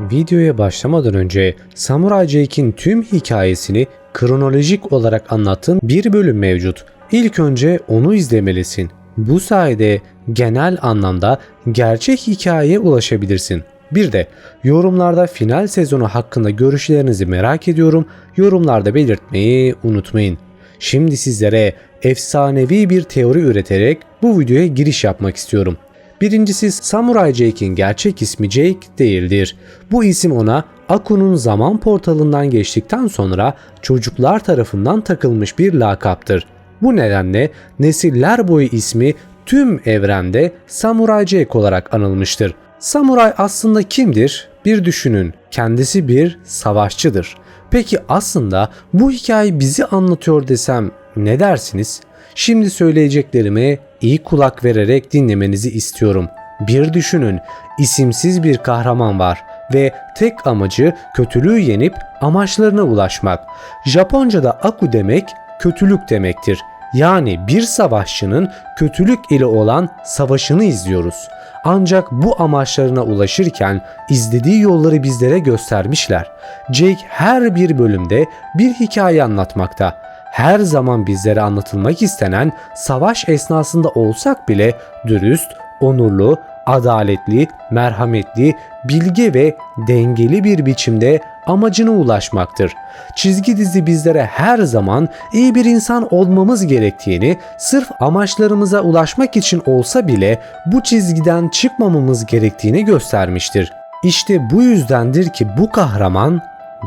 Videoya başlamadan önce Samurai Jack'in tüm hikayesini kronolojik olarak anlattığım bir bölüm mevcut. İlk önce onu izlemelisin. Bu sayede genel anlamda gerçek hikayeye ulaşabilirsin. Bir de yorumlarda final sezonu hakkında görüşlerinizi merak ediyorum. Yorumlarda belirtmeyi unutmayın. Şimdi sizlere efsanevi bir teori üreterek bu videoya giriş yapmak istiyorum. Birincisi Samurai Jack'in gerçek ismi Jake değildir. Bu isim ona Aku'nun zaman portalından geçtikten sonra çocuklar tarafından takılmış bir lakaptır. Bu nedenle nesiller boyu ismi tüm evrende Samurai Jack olarak anılmıştır. Samuray aslında kimdir? Bir düşünün. Kendisi bir savaşçıdır. Peki aslında bu hikaye bizi anlatıyor desem ne dersiniz? Şimdi söyleyeceklerime iyi kulak vererek dinlemenizi istiyorum. Bir düşünün, isimsiz bir kahraman var ve tek amacı kötülüğü yenip amaçlarına ulaşmak. Japonca'da aku demek kötülük demektir. Yani bir savaşçının kötülük ile olan savaşını izliyoruz. Ancak bu amaçlarına ulaşırken izlediği yolları bizlere göstermişler. Jake her bir bölümde bir hikaye anlatmakta her zaman bizlere anlatılmak istenen savaş esnasında olsak bile dürüst, onurlu, adaletli, merhametli, bilge ve dengeli bir biçimde amacına ulaşmaktır. Çizgi dizi bizlere her zaman iyi bir insan olmamız gerektiğini, sırf amaçlarımıza ulaşmak için olsa bile bu çizgiden çıkmamamız gerektiğini göstermiştir. İşte bu yüzdendir ki bu kahraman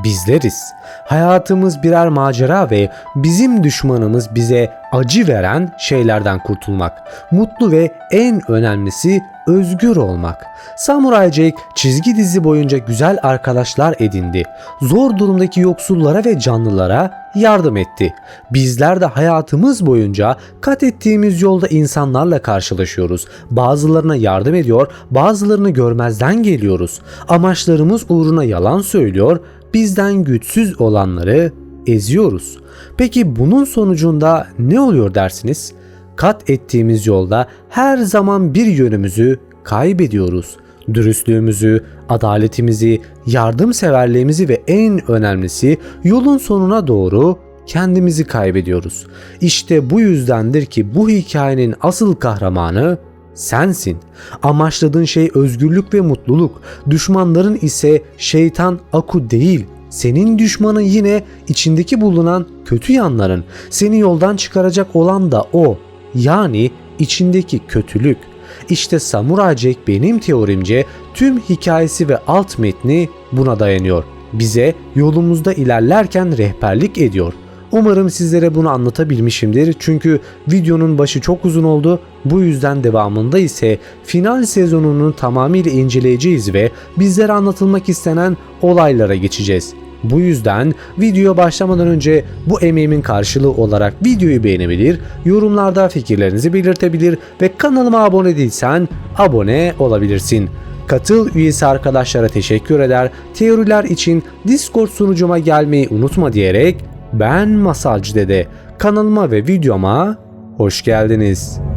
bizleriz. Hayatımız birer macera ve bizim düşmanımız bize acı veren şeylerden kurtulmak. Mutlu ve en önemlisi özgür olmak. Samurai Jack çizgi dizi boyunca güzel arkadaşlar edindi. Zor durumdaki yoksullara ve canlılara yardım etti. Bizler de hayatımız boyunca kat ettiğimiz yolda insanlarla karşılaşıyoruz. Bazılarına yardım ediyor, bazılarını görmezden geliyoruz. Amaçlarımız uğruna yalan söylüyor, bizden güçsüz olanları eziyoruz. Peki bunun sonucunda ne oluyor dersiniz? Kat ettiğimiz yolda her zaman bir yönümüzü kaybediyoruz. Dürüstlüğümüzü, adaletimizi, yardımseverliğimizi ve en önemlisi yolun sonuna doğru kendimizi kaybediyoruz. İşte bu yüzdendir ki bu hikayenin asıl kahramanı sensin. Amaçladığın şey özgürlük ve mutluluk. Düşmanların ise şeytan aku değil. Senin düşmanın yine içindeki bulunan kötü yanların. Seni yoldan çıkaracak olan da o. Yani içindeki kötülük. İşte Samurai Jack benim teorimce tüm hikayesi ve alt metni buna dayanıyor. Bize yolumuzda ilerlerken rehberlik ediyor. Umarım sizlere bunu anlatabilmişimdir. Çünkü videonun başı çok uzun oldu. Bu yüzden devamında ise final sezonunu tamamıyla inceleyeceğiz ve bizlere anlatılmak istenen olaylara geçeceğiz. Bu yüzden videoya başlamadan önce bu emeğimin karşılığı olarak videoyu beğenebilir, yorumlarda fikirlerinizi belirtebilir ve kanalıma abone değilsen abone olabilirsin. Katıl üyesi arkadaşlara teşekkür eder, teoriler için Discord sunucuma gelmeyi unutma diyerek ben Masalcı Dede. Kanalıma ve videoma hoş geldiniz.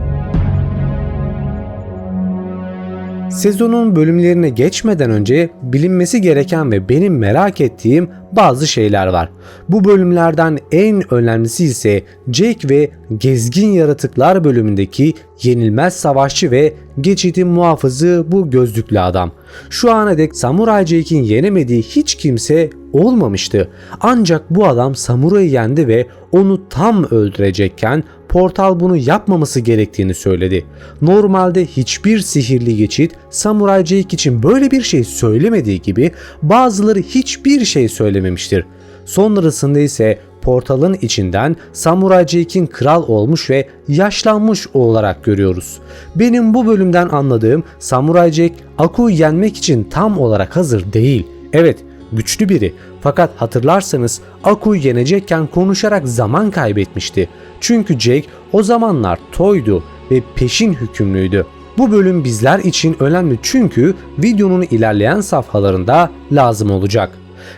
Sezonun bölümlerine geçmeden önce bilinmesi gereken ve benim merak ettiğim bazı şeyler var. Bu bölümlerden en önemlisi ise Jake ve Gezgin Yaratıklar bölümündeki yenilmez savaşçı ve geçitin muhafızı bu gözlüklü adam. Şu ana dek Samurai Jake'in yenemediği hiç kimse olmamıştı. Ancak bu adam Samurai'yi yendi ve onu tam öldürecekken portal bunu yapmaması gerektiğini söyledi. Normalde hiçbir sihirli geçit Samurai Jack için böyle bir şey söylemediği gibi bazıları hiçbir şey söylememiştir. Sonrasında ise portalın içinden Samurai Jack'in kral olmuş ve yaşlanmış olarak görüyoruz. Benim bu bölümden anladığım Samurai Jack Aku'yu yenmek için tam olarak hazır değil. Evet güçlü biri fakat hatırlarsanız Aku'yu yenecekken konuşarak zaman kaybetmişti. Çünkü Jake o zamanlar toydu ve peşin hükümlüydü. Bu bölüm bizler için önemli çünkü videonun ilerleyen safhalarında lazım olacak.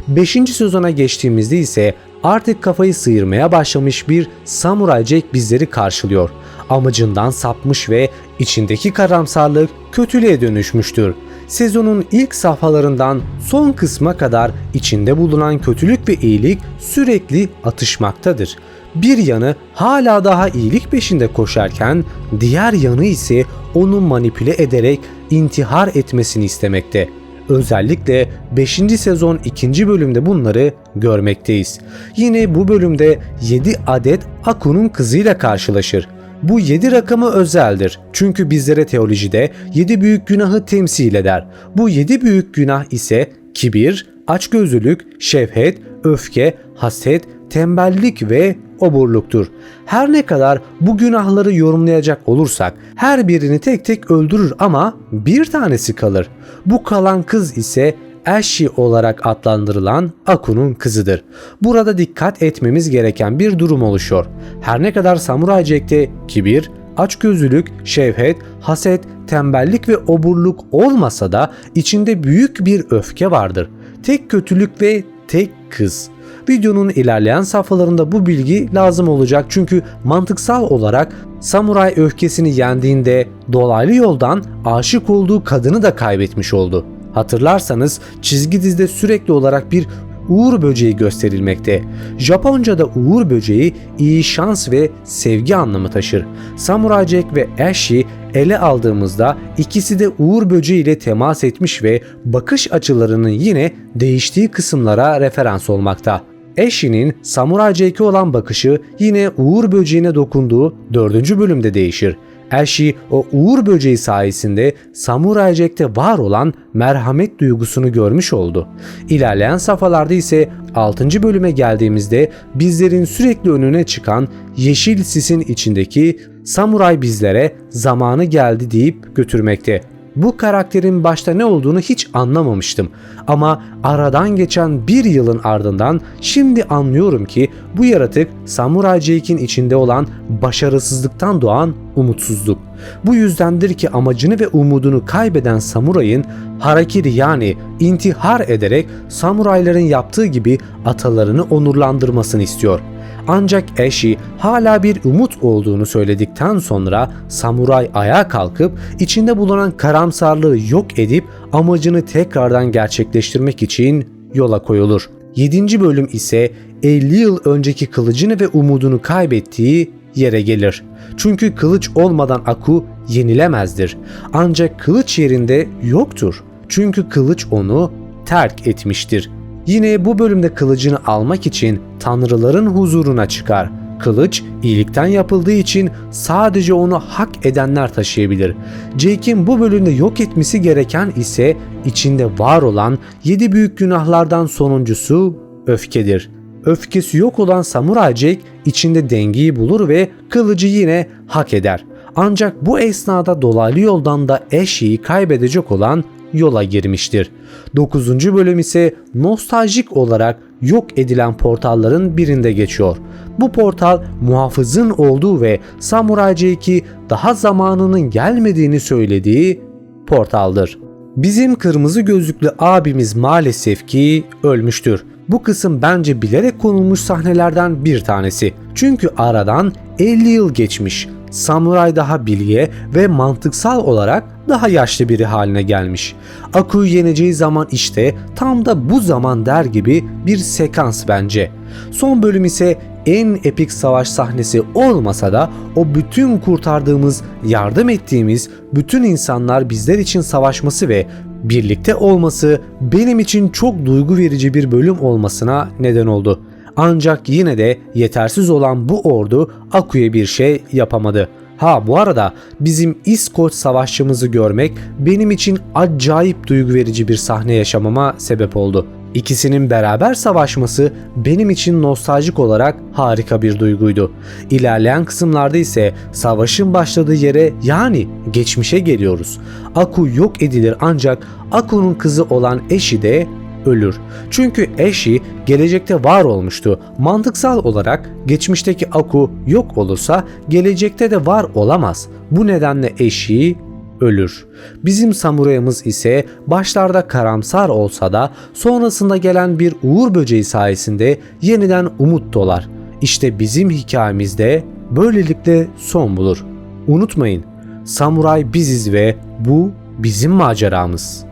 5. sezona geçtiğimizde ise artık kafayı sıyırmaya başlamış bir Samurai Jack bizleri karşılıyor. Amacından sapmış ve içindeki karamsarlık kötülüğe dönüşmüştür. Sezonun ilk safhalarından son kısma kadar içinde bulunan kötülük ve iyilik sürekli atışmaktadır. Bir yanı hala daha iyilik peşinde koşarken diğer yanı ise onu manipüle ederek intihar etmesini istemekte. Özellikle 5. sezon 2. bölümde bunları görmekteyiz. Yine bu bölümde 7 adet Aku'nun kızıyla karşılaşır. Bu 7 rakamı özeldir. Çünkü bizlere teolojide 7 büyük günahı temsil eder. Bu 7 büyük günah ise kibir, açgözlülük, şefhet, öfke, haset, tembellik ve oburluktur. Her ne kadar bu günahları yorumlayacak olursak her birini tek tek öldürür ama bir tanesi kalır. Bu kalan kız ise Ashley olarak adlandırılan Aku'nun kızıdır. Burada dikkat etmemiz gereken bir durum oluşuyor. Her ne kadar Samurai Jack'te kibir, açgözlülük, şevhet, haset, tembellik ve oburluk olmasa da içinde büyük bir öfke vardır. Tek kötülük ve tek kız. Videonun ilerleyen safhalarında bu bilgi lazım olacak çünkü mantıksal olarak samuray öfkesini yendiğinde dolaylı yoldan aşık olduğu kadını da kaybetmiş oldu. Hatırlarsanız çizgi dizide sürekli olarak bir uğur böceği gösterilmekte. Japonca'da uğur böceği iyi şans ve sevgi anlamı taşır. Samurai Jack ve Ashley ele aldığımızda ikisi de uğur böceği ile temas etmiş ve bakış açılarının yine değiştiği kısımlara referans olmakta. Ashley'nin Samurai Jack'e olan bakışı yine Uğur Böceği'ne dokunduğu 4. bölümde değişir. Ashley o Uğur Böceği sayesinde Samurai Jack'te var olan merhamet duygusunu görmüş oldu. İlerleyen safhalarda ise 6. bölüme geldiğimizde bizlerin sürekli önüne çıkan yeşil sisin içindeki samuray bizlere zamanı geldi deyip götürmekte. Bu karakterin başta ne olduğunu hiç anlamamıştım. Ama aradan geçen bir yılın ardından şimdi anlıyorum ki bu yaratık Samurai Jack'in içinde olan başarısızlıktan doğan umutsuzluk. Bu yüzdendir ki amacını ve umudunu kaybeden samurayın harakiri yani intihar ederek samurayların yaptığı gibi atalarını onurlandırmasını istiyor.'' Ancak eşi hala bir umut olduğunu söyledikten sonra samuray ayağa kalkıp içinde bulunan karamsarlığı yok edip amacını tekrardan gerçekleştirmek için yola koyulur. 7. bölüm ise 50 yıl önceki kılıcını ve umudunu kaybettiği yere gelir. Çünkü kılıç olmadan Aku yenilemezdir. Ancak kılıç yerinde yoktur. Çünkü kılıç onu terk etmiştir. Yine bu bölümde kılıcını almak için tanrıların huzuruna çıkar. Kılıç iyilikten yapıldığı için sadece onu hak edenler taşıyabilir. Jake'in bu bölümde yok etmesi gereken ise içinde var olan yedi büyük günahlardan sonuncusu öfkedir. Öfkesi yok olan Samurai Jake içinde dengeyi bulur ve kılıcı yine hak eder. Ancak bu esnada dolaylı yoldan da eşiği kaybedecek olan yola girmiştir. 9. bölüm ise nostaljik olarak yok edilen portalların birinde geçiyor. Bu portal muhafızın olduğu ve Samurai Jack'i daha zamanının gelmediğini söylediği portaldır. Bizim kırmızı gözlüklü abimiz maalesef ki ölmüştür. Bu kısım bence bilerek konulmuş sahnelerden bir tanesi. Çünkü aradan 50 yıl geçmiş. Samuray daha bilge ve mantıksal olarak daha yaşlı biri haline gelmiş. Aku'yu yeneceği zaman işte tam da bu zaman der gibi bir sekans bence. Son bölüm ise en epik savaş sahnesi olmasa da o bütün kurtardığımız, yardım ettiğimiz bütün insanlar bizler için savaşması ve birlikte olması benim için çok duygu verici bir bölüm olmasına neden oldu. Ancak yine de yetersiz olan bu ordu Aku'ya bir şey yapamadı. Ha bu arada bizim İskoç savaşçımızı görmek benim için acayip duygu verici bir sahne yaşamama sebep oldu. İkisinin beraber savaşması benim için nostaljik olarak harika bir duyguydu. İlerleyen kısımlarda ise savaşın başladığı yere yani geçmişe geliyoruz. Aku yok edilir ancak Aku'nun kızı olan eşi de ölür. Çünkü eşi gelecekte var olmuştu. Mantıksal olarak geçmişteki Aku yok olursa gelecekte de var olamaz. Bu nedenle eşi ölür. Bizim samurayımız ise başlarda karamsar olsa da sonrasında gelen bir uğur böceği sayesinde yeniden umut dolar. İşte bizim hikayemizde böylelikle son bulur. Unutmayın, samuray biziz ve bu bizim maceramız.